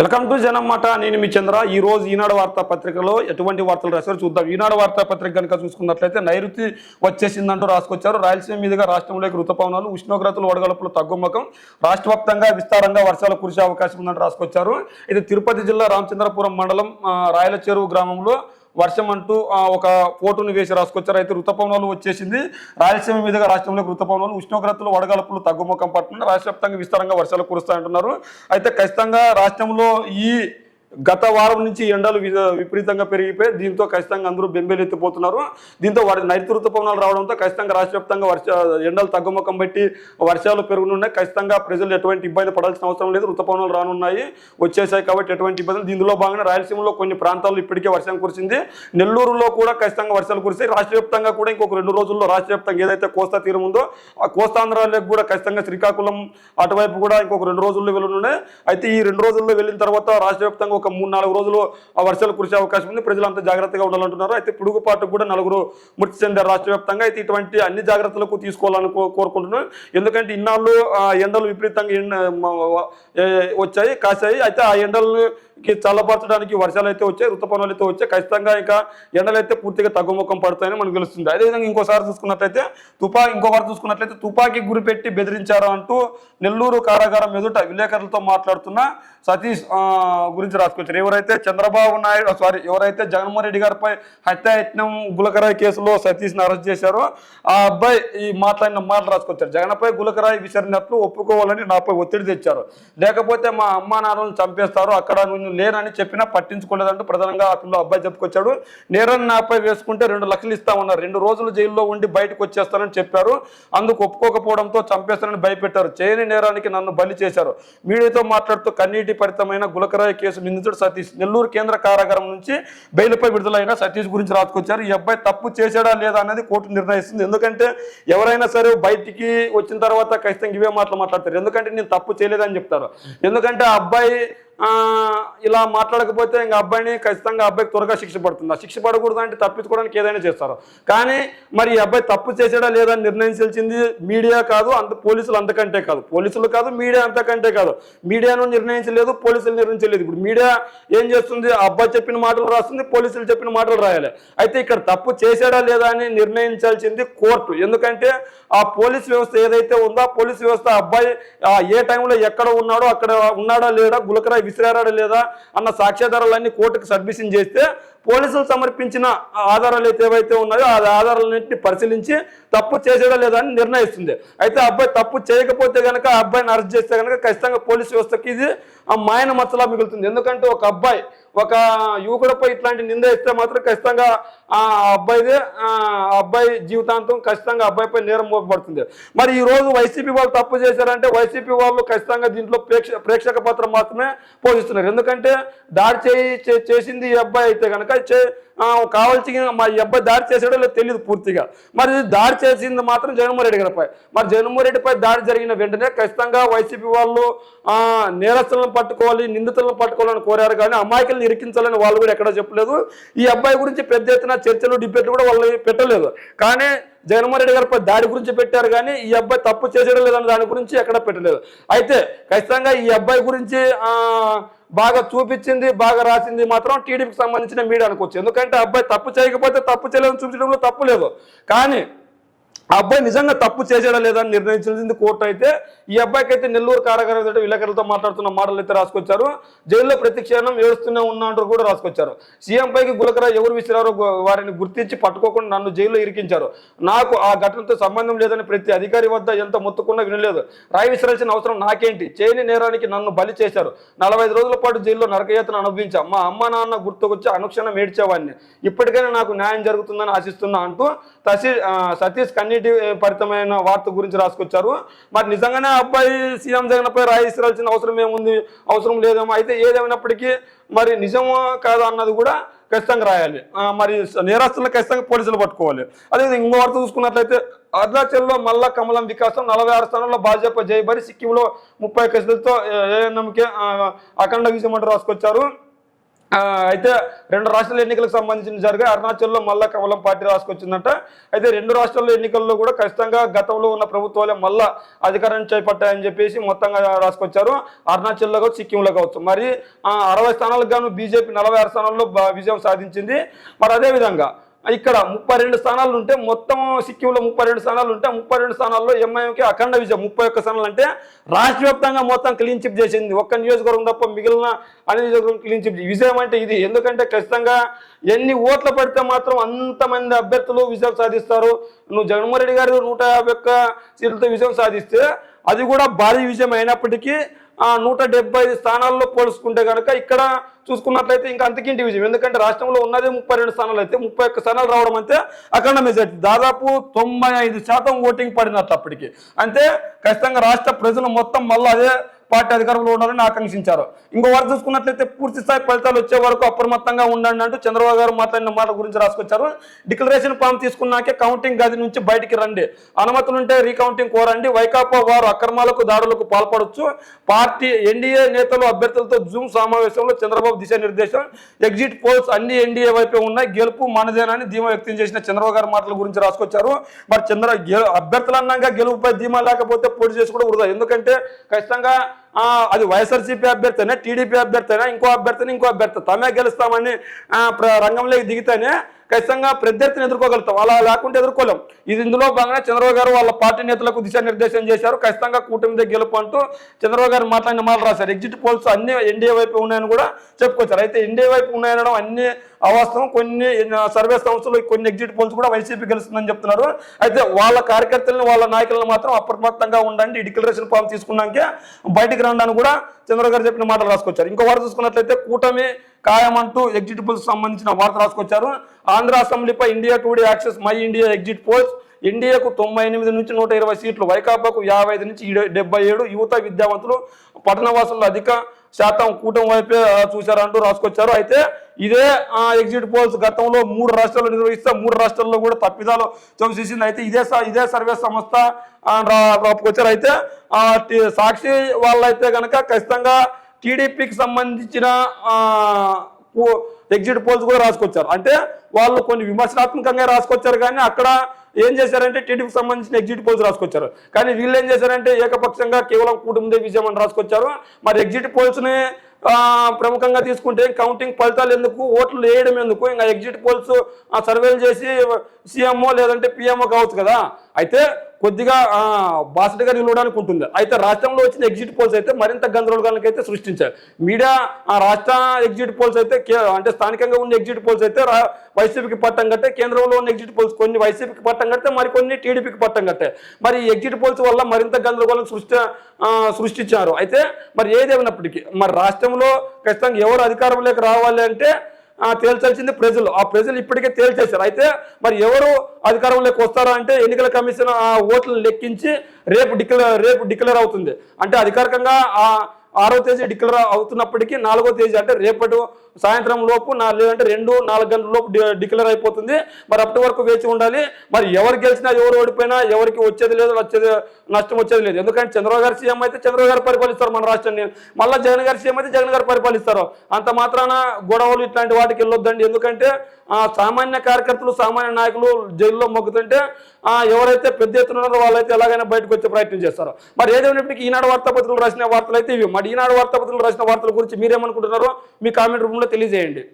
Welcome to జనమాట నేను మీ చంద్ర. ఈ రోజు ఈనాడు వార్తా పత్రికలో ఎటువంటి వార్తలు రాశారు చూద్దాం. ఈనాడు వార్తా పత్రిక కనుక చూసుకున్నట్లయితే నైరుతి వచ్చేసిందంటూ రాసుకొచ్చారు. రాయలసీమ మీదుగా రాష్ట్రంలోకి ఋతుపవనాలు ఉష్ణోగ్రతలు వడగలుపులు తగ్గుముఖం రాష్ట్ర వ్యాప్తంగా విస్తారంగా వర్షాలు కురిసే అవకాశం ఉందంటూ రాసుకొచ్చారు. ఇది తిరుపతి జిల్లా రామచంద్రపురం మండలం ఆ, రాయల చెరువు గ్రామంలో వర్షం అంటూ ఒక ఫోటోని వేసి రాసుకొచ్చారు. అయితే ఋతుపవనాలు వచ్చేసింది. రాయలసీమ మీదుగా రాష్ట్రంలో ఋతుపవనాలు ఉష్ణోగ్రతలు వడగలుపులు తగ్గుముఖం పడుతుంది రాష్ట్ర వ్యాప్తంగా విస్తారంగా వర్షాలు కురుస్తాయంటున్నారు. అయితే ఖచ్చితంగా రాష్ట్రంలో ఈ గత వారం నుంచి ఎండలు వి- విపరీతంగా పెరిగిపోయి దీంతో ఖచ్చితంగా అందరూ బెంబేలెత్తిపోతున్నారు. దీంతో వారి నైరుతి ఋతుపవనాలు రావడంతో ఖచ్చితంగా రాష్ట్ర వ్యాప్తంగా వర్ష ఎండలు తగ్గుముఖం బట్టి వర్షాలు పెరుగునున్నాయి. ఖచ్చితంగా ప్రజలు ఎటువంటి ఇబ్బంది పడాల్సిన అవసరం లేదు. ఋతుపవనాలు రానున్నాయి వచ్చేసాయి కాబట్టి ఎటువంటి ఇబ్బందులు దీనిలో భాగంగా రాయలసీమలో కొన్ని ప్రాంతాల్లో ఇప్పటికే వర్షం కురిసింది. నెల్లూరులో కూడా ఖచ్చితంగా వర్షాలు కురిసాయి. రాష్ట్ర వ్యాప్తంగా కూడా ఇంకొక రెండు రోజుల్లో రాష్ట్ర ఏదైతే కోస్తా తీరం ఉందో ఆ కోస్తాంధ్రాలకు కూడా ఖచ్చితంగా శ్రీకాకుళం అటువైపు కూడా ఇంకొక రెండు రోజుల్లో వెళ్ళనున్నాయి. అయితే ఈ రెండు రోజుల్లో వెళ్ళిన తర్వాత రాష్ట్ర వ్యాప్తంగా ఒక మూడు నాలుగు రోజులు ఆ వర్షాలు కురిసే అవకాశం ఉంది. ప్రజలంతా జాగ్రత్తగా ఉండాలంటున్నారు. అయితే పిడుగుపాటు కూడా నలుగురు మృతి చెందారు రాష్ట్ర వ్యాప్తంగా. అయితే ఇటువంటి అన్ని జాగ్రత్తలకు తీసుకోవాలని కో- కోరుకుంటున్నాను ఎందుకంటే ఇన్నాళ్ళు ఆ ఎండలు విపరీతంగా వచ్చాయి కాశాయి. అయితే ఆ ఎండలను చల్లపరచడానికి వర్షాలు అయితే వచ్చాయి ఋతుపవనాలు అయితే వచ్చాయి. ఖచ్చితంగా ఇంకా ఎండలు అయితే పూర్తిగా తగ్గుముఖం పడతాయని మనకు తెలుస్తుంది. అదేవిధంగా ఇంకోసారి చూసుకున్నట్లయితే తుపా ఇంకొకటి చూసుకున్నట్లయితే తుపాకి గురిపెట్టి బెదిరించారు అంటూ నెల్లూరు కారాగారం ఎదుట విలేకరులతో మాట్లాడుతున్న సతీష్ గురించి రాసుకొచ్చారు. ఎవరైతే చంద్రబాబు నాయుడు సారీ ఎవరైతే జగన్మోహన్ రెడ్డి గారిపై హత్యాయత్నం గులకరాయి కేసులో సతీష్ని అరెస్ట్ చేశారో ఆ అబ్బాయి ఈ మాట్లాడిన మాటలు రాసుకొచ్చారు. జగన్పై గులకరాయి విసిరినట్లు ఒప్పుకోవాలని నాపై ఒత్తిడి తెచ్చారు. లేకపోతే మా అమ్మా నాన్నలను చంపేస్తారు. అక్కడ నుంచి లేనని చెప్పినా పట్టించుకోలేదంటూ ప్రధానంగా ఆ పిల్ల అబ్బాయి చెప్పుకొచ్చాడు. నేరని నాపై వేసుకుంటే రెండు లక్షలు ఇస్తామన్నారు రెండు రోజులు జైల్లో ఉండి బయటకు వచ్చేస్తానని చెప్పారు. అందుకు ఒప్పుకోకపోవడంతో చంపేస్తానని భయపెట్టారు. చేయని నేరానికి నన్ను బలి చేశారు. మీడియాతో మాట్లాడుతూ కన్నీటి పరితమైన గులకరాయి కేసు నిందితుడు సతీష్. నెల్లూరు కేంద్ర కారాగారం నుంచి బెయిల్పై విడుదలైన సతీష్ గురించి రాసుకొచ్చారు ఈ అబ్బాయి తప్పు చేశాడా లేదా అనేది కోర్టు నిర్ణయిస్తుంది. ఎందుకంటే ఎవరైనా సరే బయటికి వచ్చిన తర్వాత ఖచ్చితంగా ఇవే మాటలు మాట్లాడతారు. ఎందుకంటే నేను తప్పు చేయలేదని చెప్తారు. ఎందుకంటే ఆ అబ్బాయి ఇలా మాట్లాడకపోతే ఇంకా అబ్బాయిని ఖచ్చితంగా అబ్బాయికి త్వరగా శిక్ష పడుతుంది. ఆ శిక్ష పడకూడదు అంటే తప్పించుకోవడానికి ఏదైనా చేస్తారు. కానీ మరి ఈ అబ్బాయి తప్పు చేసాడా లేదా నిర్ణయించాల్సింది మీడియా కాదు అంత పోలీసులు అంతకంటే కాదు. పోలీసులు కాదు మీడియా అంతకంటే కాదు. మీడియాను నిర్ణయించలేదు పోలీసులు నిర్ణయించలేదు. ఇప్పుడు మీడియా ఏం చేస్తుంది? ఆ అబ్బాయి చెప్పిన మాటలు రాస్తుంది పోలీసులు చెప్పిన మాటలు రాయాలి. అయితే ఇక్కడ తప్పు చేశాడా లేదా అని నిర్ణయించాల్సింది కోర్టు. ఎందుకంటే ఆ పోలీస్ వ్యవస్థ ఏదైతే ఉందో ఆ పోలీస్ వ్యవస్థ ఆ అబ్బాయి ఆ ఏ టైంలో ఎక్కడ ఉన్నాడో అక్కడ ఉన్నాడా లేడా గులకరాయి విసిరారా లేదా అన్న సాక్ష్యాధారాలన్నీ కోర్టుకు సబ్మిషన్ చేస్తే పోలీసులు సమర్పించిన ఆధారాలు అయితే ఏవైతే ఉన్నాయో ఆ ఆధారాలన్నింటినీ పరిశీలించి తప్పు చేసేదా లేదా అని నిర్ణయిస్తుంది. అయితే అబ్బాయి తప్పు చేయకపోతే కనుక ఆ అబ్బాయిని అరెస్ట్ చేస్తే కనుక ఖచ్చితంగా పోలీస్ వ్యవస్థకి ఇది ఆ మాయన మచ్చలా మిగులుతుంది. ఎందుకంటే ఒక అబ్బాయి ఒక యువకుడిపై ఇట్లాంటి నింద ఇస్తే మాత్రం ఖచ్చితంగా ఆ అబ్బాయిదే ఆ అబ్బాయి జీవితాంతం ఖచ్చితంగా అబ్బాయిపై నేరం మోపబడుతుంది. మరి ఈ రోజు వైసీపీ వాళ్ళు తప్పు చేశారంటే వైసీపీ వాళ్ళు ఖచ్చితంగా దీంట్లో ప్రేక్ష ప్రేక్షక పాత్ర మాత్రమే పోషిస్తున్నారు. ఎందుకంటే దాడి చేయి చే- చేసింది ఈ అబ్బాయి అయితే కనుక చే- మా ఈ అబ్బాయి దాడి చేసాడో లేదో తెలియదు పూర్తిగా. మరి దాడి చేసింది మాత్రం జగన్మోహన్ రెడ్డి గారిపై. మరి జగన్మోహన్ రెడ్డిపై దాడి జరిగిన వెంటనే ఖచ్చితంగా వైసీపీ వాళ్ళు నేరస్తులను పట్టుకోవాలి నిందితులను పట్టుకోవాలని కోరారు కానీ అమాయకులను ఇరికించాలని వాళ్ళు కూడా ఎక్కడ చెప్పలేదు. ఈ అబ్బాయి గురించి పెద్ద ఎత్తున చర్చలు డిబేట్లు కూడా వాళ్ళు పెట్టలేదు. కానీ జగన్మోహన్ రెడ్డి గారిపై దాడి గురించి పెట్టారు కానీ ఈ అబ్బాయి తప్పు చేసేయడం లేదని దాని గురించి ఎక్కడ పెట్టలేదు. అయితే ఖచ్చితంగా ఈ అబ్బాయి గురించి బాగా చూపించింది బాగా రాసింది మాత్రం టీడీపీకి సంబంధించిన మీడియా అనుకోవచ్చు ఎందుకంటే అబ్బాయి తప్పు చేయకపోతే తప్పు చేయలేదని చూపించడంలో తప్పు లేదు. కానీ ఆ అబ్బాయి నిజంగా తప్పు చేశాడా లేదా అని నిర్ణయించింది కోర్టు అయితే. ఈ అబ్బాయికి అయితే నెల్లూరు కారాగారం ఎదుట విలేకరులతో మాట్లాడుతున్న మాటలు అయితే రాసుకొచ్చారు. జైల్లో ప్రతి క్షణం ఏడుస్తూనే ఉన్నా అంటూ కూడా రాసుకొచ్చారు. సీఎం పైకి గులకరా ఎవరు విసిరారో వారిని గుర్తించి పట్టుకోకుండా నన్ను జైల్లో ఇరికించారు. నాకు ఆ ఘటనతో సంబంధం లేదని ప్రతి అధికారి వద్ద ఎంత మొత్తుకున్నా వినలేదు. రాయి విసిరాల్సిన అవసరం నాకేంటి? చేయని నేరానికి నన్ను బలి చేశారు. నలభై ఐదు రోజుల పాటు జైల్లో నరకయాతన అనుభవించా. మా అమ్మ నాన్న గుర్తుకొచ్చి అనుక్షణం ఏడ్చేవాడిని. ఇప్పటికైనా నాకు న్యాయం జరుగుతుందని ఆశిస్తున్నా అంటూ తసీ సతీష్ కన్నీ కన్నీటి పరితమైన వార్త గురించి రాసుకొచ్చారు మరి నిజంగానే అబ్బాయి సీఎం జగన్పై రాయి విసిరాల్సిన అవసరం ఏముంది అవసరం లేదేమో అయితే ఏదేమైనప్పటికీ మరి నిజమో కాదా అన్నది కూడా ఖచ్చితంగా రాయాలి మరి నేరస్తులను ఖచ్చితంగా పోలీసులు పట్టుకోవాలి అదేవిధంగా ఇంకో వార్త చూసుకున్నట్లయితే అరుణాచల్లో మల్ల కమలం వికాసం నలభై ఆరు స్థానంలో భాజపా జయబరి సిక్కింలో ముప్పై కేసులతో ఏఎన్ఎంకే అఖండ విజయం అంటూ రాసుకొచ్చారు అయితే రెండు రాష్ట్రాల ఎన్నికలకు సంబంధించిన జరిగే అరుణాచల్లో మళ్ళా కమలం పార్టీ రాసుకొచ్చిందంట. అయితే రెండు రాష్ట్రాల ఎన్నికల్లో కూడా ఖచ్చితంగా గతంలో ఉన్న ప్రభుత్వాలే మళ్ళా అధికారం చేపట్టాయని చెప్పేసి మొత్తంగా రాసుకొచ్చారు. అరుణాచల్లో కావచ్చు సిక్కింలో కావచ్చు. మరి అరవై స్థానాలకు గాను బీజేపీ నలభై ఆరు స్థానాల్లో విజయం సాధించింది. మరి అదే విధంగా ఇక్కడ ముప్పై రెండు స్థానాలు ఉంటే మొత్తం సిక్కింలో ముప్పై రెండు స్థానాలు ఉంటే ముప్పై రెండు స్థానాల్లో ఎంఐఎంకి అఖండ విజయం ముప్పై ఒక్క స్థానాలు అంటే రాష్ట్ర వ్యాప్తంగా మొత్తం క్లీన్ చిప్ చేసింది. ఒక్క నియోజకవర్గం తప్ప మిగిలిన అన్ని నియోజకవర్గం క్లీన్ చిప్ విజయం అంటే ఇది. ఎందుకంటే ఖచ్చితంగా ఎన్ని ఓట్లు పడితే మాత్రం అంతమంది అభ్యర్థులు విజయం సాధిస్తారు. నువ్వు జగన్మోహన్ రెడ్డి గారు నూట యాభై ఒక్క సీట్లతో విజయం సాధిస్తే అది కూడా భారీ విజయం అయినప్పటికీ నూట డెబ్బై ఐదు స్థానాల్లో పోల్చుకుంటే కనుక ఇక్కడ చూసుకున్నట్లయితే ఇంకా అంతకింటి విజయం ఎందుకంటే రాష్ట్రంలో ఉన్నది ముప్పై రెండు స్థానాలు అయితే ముప్పై ఒక్క స్థానాలు రావడం అంతే అఖండ మెజార్టీ. దాదాపు తొంభై ఐదు శాతం ఓటింగ్ పడినట్టు అప్పటికి. అంటే ఖచ్చితంగా రాష్ట్ర ప్రజలు మొత్తం మళ్ళీ అదే పార్టీ అధికారంలో ఉండాలని ఆకాంక్షించారు. ఇంకో వారు చూసుకున్నట్లయితే పూర్తి స్థాయి ఫలితాలు వచ్చే వరకు అప్రమత్తంగా ఉండండి అంటూ చంద్రబాబు గారు మాట్లాడిన మాటల గురించి రాసుకొచ్చారు. డిక్లరేషన్ ఫామ్ తీసుకున్నాకే కౌంటింగ్ గది నుంచి బయటికి రండి. అనుమతులుంటే రీకౌంటింగ్ కోరండి. వైకాపా వారు అక్రమాలకు దాడులకు పాల్పడవచ్చు పార్టీ ఎన్డీఏ నేతలు అభ్యర్థులతో జూమ్ సమావేశంలో చంద్రబాబు దిశానిర్దేశం. ఎగ్జిట్ పోల్స్ అన్ని ఎన్డీఏ వైపే ఉన్నాయి. గెలుపు మనదేనని ధీమా వ్యక్తం చేసిన చంద్రబాబు గారి మాటల గురించి రాసుకొచ్చారు. మరి చంద్ర అభ్యర్థులు అన్నాక గెలుపుపై ధీమా లేకపోతే పోటీ చేసుకోవడం వృధా. ఎందుకంటే ఖచ్చితంగా అది వైఎస్ఆర్సీపీ అభ్యర్థి అయినా టీడీపీ అభ్యర్థి అయినా ఇంకో అభ్యర్థిని ఇంకో అభ్యర్థి. తమే గెలుస్తామని రంగంలోకి దిగితేనే ఖచ్చితంగా ప్రత్యర్థిని ఎదుర్కోగలుగుతాం. అలా లేకుంటే ఎదుర్కోలేం. ఇది ఇందులో భాగంగా చంద్రబాబు గారు వాళ్ళ పార్టీ నేతలకు దిశానిర్దేశం చేశారు. ఖచ్చితంగా కూటమిదే గెలుపు అంటూ చంద్రబాబు గారు మాట్లాడిన మాటలు రాశారు. ఎగ్జిట్ పోల్స్ అన్ని ఎన్డీఏ వైపు ఉన్నాయని కూడా చెప్పుకొచ్చారు. అయితే ఎన్డీఏ వైపు ఉన్నాయనడం అన్ని అవాస్తవం. కొన్ని సర్వే సంస్థలు కొన్ని ఎగ్జిట్ పోల్స్ కూడా వైసీపీ గెలుస్తుందని చెప్తున్నారు. అయితే వాళ్ళ కార్యకర్తలను వాళ్ళ నాయకులను మాత్రం అప్రమత్తంగా ఉండండి. డిక్లరేషన్ ఫామ్ తీసుకున్నాకే బయటికి రండి కూడా చంద్రబాబు గారు చెప్పిన మాటలు రాసుకొచ్చారు. ఇంకో వారు చూసుకున్నట్లయితే కూటమి ఖాయమంటూ ఎగ్జిట్ పోల్స్ సంబంధించిన వార్త రాసుకొచ్చారు. Andhra అసెంబ్లీపై India Today Axis My India exit polls ఇండియాకు తొంభై ఎనిమిది నుంచి నూట ఇరవై సీట్లు వైకాపాకు యాభై ఐదు నుంచి డెబ్బై ఏడు యువత విద్యావంతులు పట్టణవాసుల్లో అధిక శాతం కూటమి వైపే చూశారంటూ రాసుకొచ్చారు. అయితే ఇదే ఆ, ఎగ్జిట్ పోల్స్ గతంలో మూడు రాష్ట్రాల్లో నిర్వహిస్తే మూడు రాష్ట్రాల్లో కూడా తప్పిదాలు చోటు చేసింది. అయితే ఇదే స- ఇదే సర్వే సంస్థ రా- రాపుకొచ్చారు. అయితే సాక్షి వాళ్ళైతే కనుక ఖచ్చితంగా టీడీపీకి సంబంధించిన ఎగ్జిట్ పోల్స్ కూడా రాసుకొచ్చారు. అంటే వాళ్ళు కొన్ని విమర్శనాత్మకంగా రాసుకొచ్చారు. కానీ అక్కడ ఏం చేశారంటే టీడీపీకి సంబంధించిన ఎగ్జిట్ పోల్స్ రాసుకొచ్చారు. కానీ వీళ్ళు ఏం చేశారంటే ఏకపక్షంగా కేవలం కుటుంబే విజయం అని రాసుకొచ్చారు. మరి ఎగ్జిట్ పోల్స్ని ప్రముఖంగా తీసుకుంటే కౌంటింగ్ ఫలితాలు ఎందుకు ఓట్లు వేయడం ఎందుకు? ఇంకా ఎగ్జిట్ పోల్స్ సర్వేలు చేసి సీఎంఓ లేదంటే పిఎంఓ కావచ్చు కదా. అయితే కొద్దిగా బాసటగా నిలవడానికి ఉంటుంది. అయితే రాష్ట్రంలో వచ్చిన ఎగ్జిట్ పోల్స్ అయితే మరింత గందరగోళానికి అయితే సృష్టించాయి. మీడియా ఆ రాష్ట్ర ఎగ్జిట్ పోల్స్ అయితే కే- అంటే స్థానికంగా ఉన్న ఎగ్జిట్ పోల్స్ అయితే వైసీపీకి పట్టం కట్టే కేంద్రంలో ఉన్న ఎగ్జిట్ పోల్స్ కొన్ని వైసీపీకి పట్టం కడితే మరి కొన్ని టీడీపీకి పట్టం కట్టే మరి ఎగ్జిట్ పోల్స్ వల్ల మరింత గందరగోళం సృష్టి సృష్టించారు. అయితే మరి ఏదేమైనప్పటికీ మరి రాష్ట్రంలో ఖచ్చితంగా ఎవరు అధికారంలోకి రావాలి అంటే తేల్చాల్సింది ప్రజలు. ఆ ప్రజలు ఇప్పటికే తేల్చేశారు. అయితే మరి ఎవరు అధికారంలోకి వస్తారా అంటే ఎన్నికల కమిషన్ ఆ ఓట్లను లెక్కించి రేపు డిక్లేర్ రేపు డిక్లేర్ అవుతుంది. అంటే అధికారికంగా ఆ ఆరో తేదీ డిక్లేర్ అవుతున్నప్పటికీ నాలుగో తేదీ అంటే రేపటి సాయంత్రం లోపు నా లేదంటే రెండు నాలుగు గంటల లోపు డి- డిక్లేర్ అయిపోతుంది. మరి అప్పటి వరకు వేచి ఉండాలి. మరి ఎవరు గెలిచినా ఎవరు ఓడిపోయినా ఎవరికి వచ్చేది లేదు వచ్చేది నష్టం వచ్చేది లేదు. ఎందుకంటే చంద్రబాబు గారు సీఎం అయితే చంద్రబాబు గారు పరిపాలిస్తారు మన రాష్ట్రాన్ని. మళ్ళీ జగన్ గారు సీఎం అయితే జగన్ గారు పరిపాలిస్తారు. అంత మాత్రాన గొడవలు ఇట్లాంటి వాటికి వెళ్ళొద్దండి. ఎందుకంటే సామాన్య కార్యకర్తలు సామాన్య నాయకులు జైల్లో మొగ్గుతుంటే ఎవరైతే పెద్ద ఎత్తున ఉన్నారో వాళ్ళైతే ఎలాగైనా బయటకు వచ్చే ప్రయత్నం చేస్తారు. మరి ఏదైనప్పటికీ ఈనాడు వార్తాపత్రికలు రాసిన వార్తలు అయితే ఇవి. మరి ఈనాడు వార్తాపత్రికలు రాసిన వార్తల గురించి మీరేమనుకుంటున్నారో మీ కామెంట్ రూపంలో తెలియజేయండి.